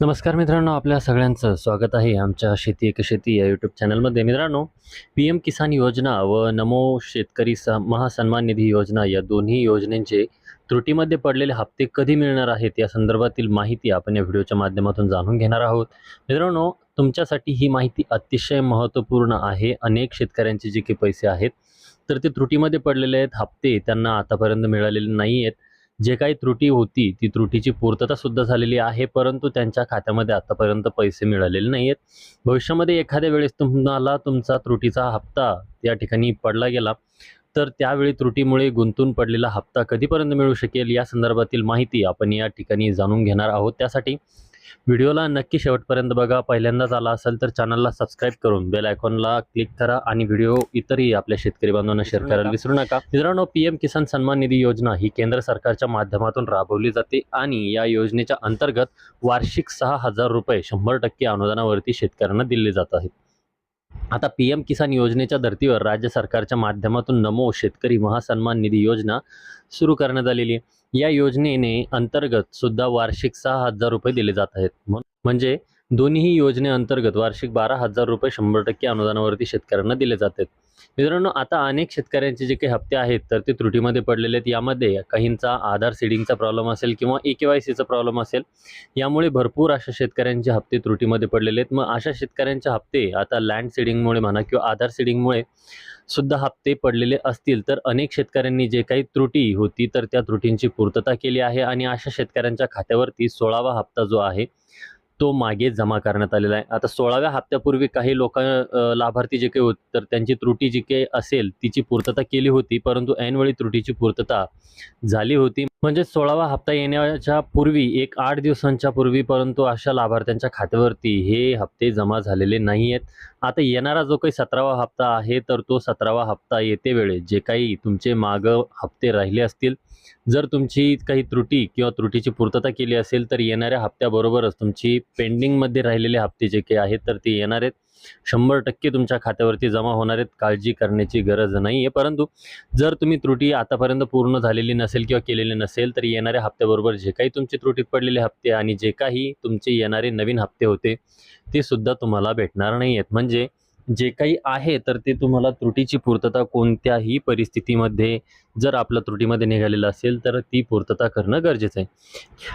नमस्कार मित्रांनो आपल्या सगळ्यांचं स्वागत आहे आमच्या शेती एक शेती या यूट्यूब चॅनलमध्ये मित्रांनो पी एम किसान योजना व नमो शेतकरी स महासन्मान निधी योजना या दोन्ही योजनेचे त्रुटीमध्ये पडलेले हप्ते कधी मिळणार आहेत या संदर्भातील माहिती आपण या व्हिडिओच्या माध्यमातून जाणून घेणार आहोत. मित्रांनो तुमच्यासाठी ही माहिती अतिशय महत्त्वपूर्ण आहे. अनेक शेतकऱ्यांचे जे काही पैसे आहेत तर ते त्रुटीमध्ये पडलेले आहेत. हप्ते त्यांना आतापर्यंत मिळालेले नाही आहेत जे काही त्रुटी होती ती त्रुटीची पूर्तता सुद्धा झालेली आहे परंतु त्यांच्या खात्यामध्ये आतापर्यंत पैसे मिळालेले नाही आहेत भविष्यामध्ये एखाद्या वेळेस तुम्हाला तुमचा त्रुटीचा हप्ता या ठिकाणी पडला गेला तर त्यावेळी त्रुटीमुळे गुंतून पडलेला हप्ता कधीपर्यंत मिळू शकेल या संदर्भातील माहिती आपण या ठिकाणी जाणून घेणार आहोत. त्यासाठी व्हिडिओला नक्की शेवटपर्यंत बघा. पहिल्यांदाच आला असेल तर चॅनलला सबस्क्राईब करून बेल आयकॉनला क्लिक करा आणि व्हिडिओ इतरही आपल्या शेतकरी बांधवांना शेअर करायला विसरू नका. मित्रांनो पी एम किसान सन्मान निधी योजना ही केंद्र सरकारच्या माध्यमातून राबवली जाते आणि या योजनेच्या अंतर्गत वार्षिक सहा हजार रुपये शंभर टक्के अनुदानावरती शेतकऱ्यांना दिले जात आहेत. आता पी एम किसान योजनेच्या धर्तीवर राज्य सरकारच्या माध्यमातून नमो शेतकरी महासन्मान निधी योजना सुरू करण्यात आलेली आहे. या योजनेने अंतर्गत सुद्धा वार्षिक सहा हजार रुपये दिले जात आहेत. म्हणजे दोन्हीही योजनेअंतर्गत वार्षिक बारा हजार रुपये शंभर टक्के अनुदानावरती शेतकऱ्यांना दिले जातात. मित्रांनो आता अनेक शेतकऱ्यांचे जे काही हप्ते आहेत तर ते त्रुटीमध्ये पडलेले आहेत. यामध्ये काहींचा आधार सीडिंगचा प्रॉब्लेम असेल किंवा ए के वाय सीचा प्रॉब्लेम असेल यामुळे भरपूर अशा शेतकऱ्यांचे हप्ते त्रुटीमध्ये पडलेले आहेत. मग अशा शेतकऱ्यांचे हप्ते आता लँड सीडिंगमुळे म्हणा किंवा आधार सीडिंगमुळे सुद्धा हप्ते पडलेले असतील तर अनेक शेतकऱ्यांनी जे काही त्रुटी होती तर त्या त्रुटींची पूर्तता केली आहे आणि अशा शेतकऱ्यांच्या खात्यावरती सोळावा हप्ता जो आहे तो मागे जमा करण्यात आलेला आहे. आता सोळाव्या हप्त्यापूर्वी काही लोक लाभार्थी जे काही होते तर त्यांची त्रुटी जी काही असेल तिची पूर्तता केली होती परंतु ऐनवेळी त्रुटीची पूर्तता झाली होती. म्हणजे सोळावा हप्ता येण्याच्या पूर्वी एक आठ दिवसांच्या पूर्वी परंतु अशा लाभार्थ्यांच्या खात्यावरती हे हप्ते जमा झालेले नाही आहेत आता येणारा जो काही सतरावा हप्ता आहे तर तो सतरावा हप्ता येते वेळे जे काही तुमचे मागं हप्ते राहिले असतील जर तुमची काही त्रुटी किंवा त्रुटीची पूर्तता केली असेल तर येणाऱ्या हप्त्याबरोबरच तुमची पेंडिंगमध्ये राहिलेले हप्ते जे काही आहेत तर ते येणार आहेत. शंभर टक्के तुमच्या खात्यावरती जमा होणार आहेत. काळजी करण्याची गरज नाही आहे. परंतु जर तुम्ही त्रुटी आतापर्यंत पूर्ण झालेली नसेल किंवा केलेली नसेल तर येणाऱ्या हप्त्याबरोबर जे काही तुमचे त्रुटीत पडलेले हप्ते आणि जे काही तुमचे येणारे नवीन हप्ते होते ते सुद्धा तुम्हाला भेटणार नाही आहेत म्हणजे जे काही आहे तर ते तुम्हाला त्रुटीची पूर्तता कोणत्याही परिस्थितीमध्ये जर आपलं त्रुटीमध्ये निघालेलं असेल तर ती पूर्तता करणं गरजेचं आहे.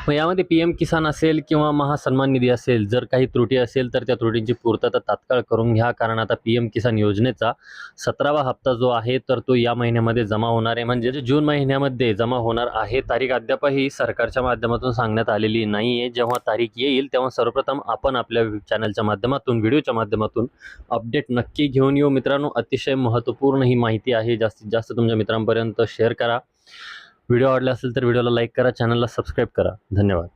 मग यामध्ये पी एम किसान असेल किंवा महासन्मान निधी असेल जर काही त्रुटी असेल तर त्या त्रुटींची पूर्तता तात्काळ करून घ्या. कारण आता पी एम किसान योजनेचा सतरावा हप्ता जो आहे तर तो या महिन्यामध्ये जमा होणार आहे. म्हणजे जून महिन्यामध्ये जमा होणार आहे. तारीख अद्यापही सरकारच्या माध्यमातून सांगण्यात आलेली नाही आहे जेव्हा तारीख येईल तेव्हा सर्वप्रथम आपण आपल्या चॅनलच्या माध्यमातून व्हिडिओच्या माध्यमातून अपडेट नक्की घेऊन येऊ. मित्रांनो अतिशय महत्त्वपूर्ण ही माहिती आहे. जास्तीत जास्त तुमच्या मित्रांपर्यंत शेअर करा. व्हिडिओ आवडला असेल तर व्हिडिओला लाईक करा. चॅनलला सबस्क्राईब करा. धन्यवाद.